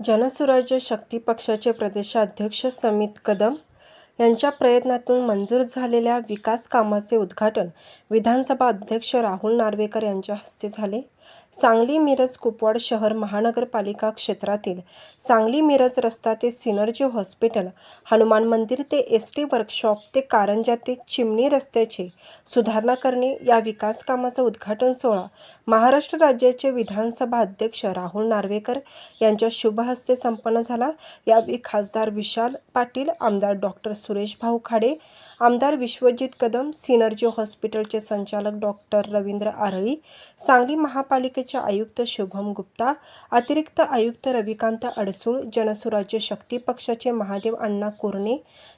जनसुराज्य शक्ती पक्षाचे प्रदेशाध्यक्ष समित कदम यांच्या प्रयत्नातून मंजूर झालेल्या विकास कामाचे उद्घाटन विधानसभा अध्यक्ष राहुल नार्वेकर यांच्या हस्ते झाले. सांगली मिरज कुपवाड शहर महानगरपालिका क्षेत्रातील सांगली मिरज रस्ता ते सिनर्जी हॉस्पिटल हनुमान मंदिर ते एस टी वर्कशॉप ते कारंजा ते चिमणी रस्त्याचे सुधारणा करणे या विकास कामाचा उद्घाटन सोहळा महाराष्ट्र राज्याचे विधानसभा अध्यक्ष राहुल नार्वेकर यांच्या शुभहस्ते संपन्न झाला. यावेळी खासदार विशाल पाटील आमदार डॉक्टर सुरेश भाऊ खाडे आमदार विश्वजित कदम सिनर्जी हॉस्पिटलचे संचालक डॉक्टर रवींद्र आरळी सांगली महापालिकेचे आयुक्त शुभम गुप्ता अतिरिक्त आयुक्त रविकांत अडसूळ जनसुराज्य शक्ती पक्षाचे महादेव अण्णा कोरणे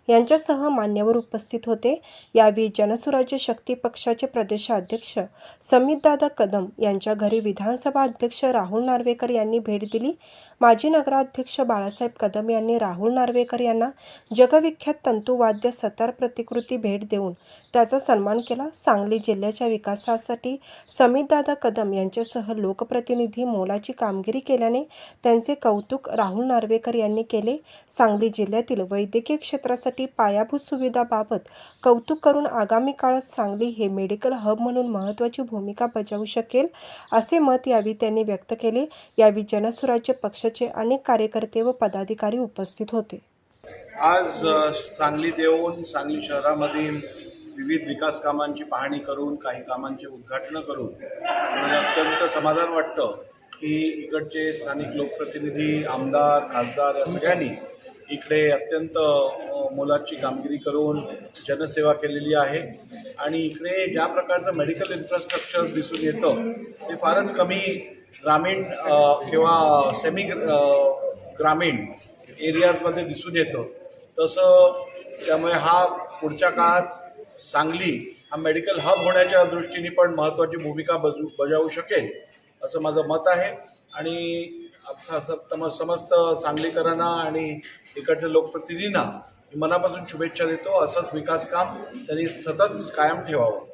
यांच्यासह मान्यवर उपस्थित होते. यावेळी जनसुराज्य शक्ती पक्षाचे प्रदेशाध्यक्ष समितदादा कदम यांच्या घरी विधानसभा अध्यक्ष राहुल नार्वेकर यांनी भेट दिली. माजी नगराध्यक्ष बाळासाहेब कदम यांनी राहुल नार्वेकर यांना जगविख्यात तंतुवाद्य सतार प्रतिकृती भेट देऊन त्याचा सन्मान केला. सांगली जिल्ह्याच्या विकासासाठी समितदादा कदम यांच्यासह लोकप्रतिनिधी मोलाची कामगिरी केल्याने त्यांचे कौतुक राहुल नार्वेकर यांनी केले. सांगली जिल्ह्यातील वैद्यकीय क्षेत्रासाठी पायाभूत सुविधाबाबत कौतुक करून आगामी काळात सांगली हे मेडिकल हब म्हणून महत्त्वाची भूमिका बजावू शकेल असे मत यावेळी त्यांनी व्यक्त केले. यावेळी जनसुराज्य पक्षाचे अनेक कार्यकर्ते व पदाधिकारी उपस्थित होते. आज सांगलीत येऊन सांगली शहरामधील विविध विकास कामांची पाहणी करून काही कामांचे उद्घाटनं करून मला अत्यंत समाधान वाटतं की इकडचे स्थानिक लोकप्रतिनिधी आमदार खासदार या सगळ्यांनी इकडे अत्यंत मोलाची कामगिरी करून जनसेवा केलेली आहे. आणि इकडे ज्या प्रकारचं मेडिकल इन्फ्रास्ट्रक्चर दिसून येतं ते फारच कमी ग्रामीण किंवा सेमी ग्रामीण एरियाजमध्ये दिसून येतं. तसं त्यामुळे हा पुढच्या काळात सांगली हा मेडिकल हब होण्याच्या दृष्टीने पण महत्त्वाची भूमिका बजू बजावू शकेल असं माझं मत आहे. आणि तम- समस्त सांगलीकरांना आणि इकडच्या लोकप्रतिनिधींना मी मनापासून शुभेच्छा देतो. असंच विकास काम त्यांनी सतत कायम ठेवावं.